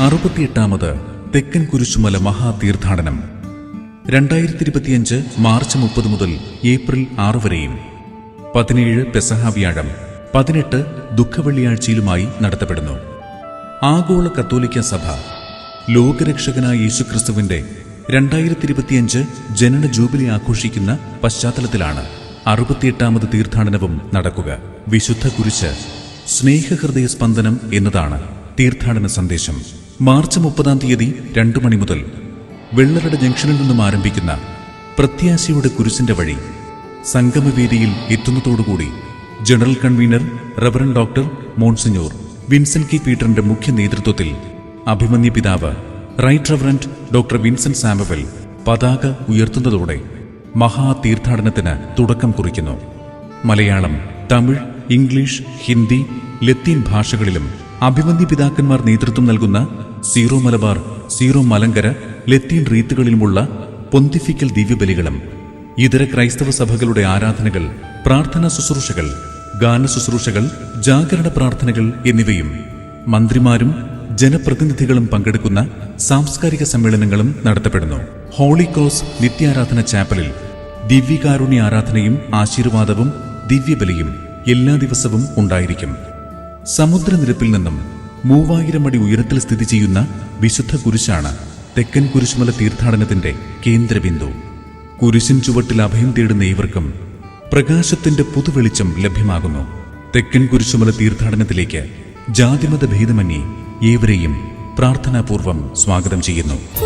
അറുപത്തിയെട്ടാമത് തെക്കൻ കുരിശുമല മഹാതീർത്ഥാടനം. രണ്ടായിരത്തി ഇരുപത്തിയഞ്ച് മാർച്ച് മുപ്പത് മുതൽ ഏപ്രിൽ ആറ് വരെയും. പതിനേഴ് പെസഹ വ്യാഴം പതിനെട്ട് ദുഃഖവെള്ളിയാഴ്ചയിലുമായി നടത്തപ്പെടുന്നു. ആഗോള കത്തോലിക്ക സഭ ലോകരക്ഷകനായ യേശുക്രിസ്തുവിന്റെ രണ്ടായിരത്തി ഇരുപത്തിയഞ്ച് ജനന ജൂബിലി ആഘോഷിക്കുന്ന പശ്ചാത്തലത്തിലാണ്. അറുപത്തിയെട്ടാമത് തീർത്ഥാടനവും നടക്കുക. വിശുദ്ധ കുരിശ് സ്നേഹഹൃദയ സ്പന്ദനം എന്നതാണ് തീർത്ഥാടന സന്ദേശം. മാർച്ച് മുപ്പതാം തീയതി രണ്ടു മണി മുതൽ വെള്ളറട ജംഗ്ഷനിൽ നിന്നും ആരംഭിക്കുന്ന പ്രത്യാശയുടെ കുരിശിന്റെ വഴി സംഗമവേദിയിൽ എത്തുന്നതോടുകൂടി general convener reverend doctor monsignor Vincent കി. പീറ്ററിന്റെ മുഖ്യ നേതൃത്വത്തിൽ അഭിമന്യ പിതാവ് right reverend doctor Vincent Samuel പതാക ഉയർത്തുന്നതോടെ മഹാതീർത്ഥാടനത്തിന് തുടക്കം കുറിക്കുന്നു. മലയാളം തമിഴ് ഇംഗ്ലീഷ് ഹിന്ദി ലത്തീൻ ഭാഷകളിലും അഭിമന്യ പിതാക്കന്മാർ നേതൃത്വം നൽകുന്ന Syro Malabar Syro Malankara Latin റീത്തുകളിലുമുള്ള pontifical ദിവ്യബലികളും ഇതര ക്രൈസ്തവ സഭകളുടെ ആരാധനകൾ പ്രാർത്ഥനാ ശുശ്രൂഷകൾ ഗാന ശുശ്രൂഷകൾ ജാഗരണ പ്രാർത്ഥനകൾ എന്നിവയും മന്ത്രിമാരും ജനപ്രതിനിധികളും പങ്കെടുക്കുന്ന സാംസ്കാരിക സമ്മേളനങ്ങളും നടത്തപ്പെടുന്നു. ഹോളി കോസ് നിത്യാരാധന ചാപ്പലിൽ ദിവ്യകാരുണ്യ ആരാധനയും ആശീർവാദവും ദിവ്യബലിയും എല്ലാ ദിവസവും ഉണ്ടായിരിക്കും. സമുദ്രനിരപ്പിൽ നിന്നും മൂവായിരം അടി ഉയരത്തിൽ സ്ഥിതി ചെയ്യുന്ന വിശുദ്ധ കുരിശാണ് തെക്കൻ കുരിശുമല തീർത്ഥാടനത്തിന്റെ കേന്ദ്രബിന്ദു. കുരിശിൻ ചുവട്ടിൽ അഭയം തേടുന്ന ഇവർക്കും പ്രകാശത്തിന്റെ പുതുവെളിച്ചം ലഭ്യമാകുന്നു. തെക്കൻ കുരിശുമല തീർത്ഥാടനത്തിലേക്ക് ജാതിമത ഭേദമന്യേ ഏവരെയും പ്രാർത്ഥനാപൂർവം സ്വാഗതം ചെയ്യുന്നു.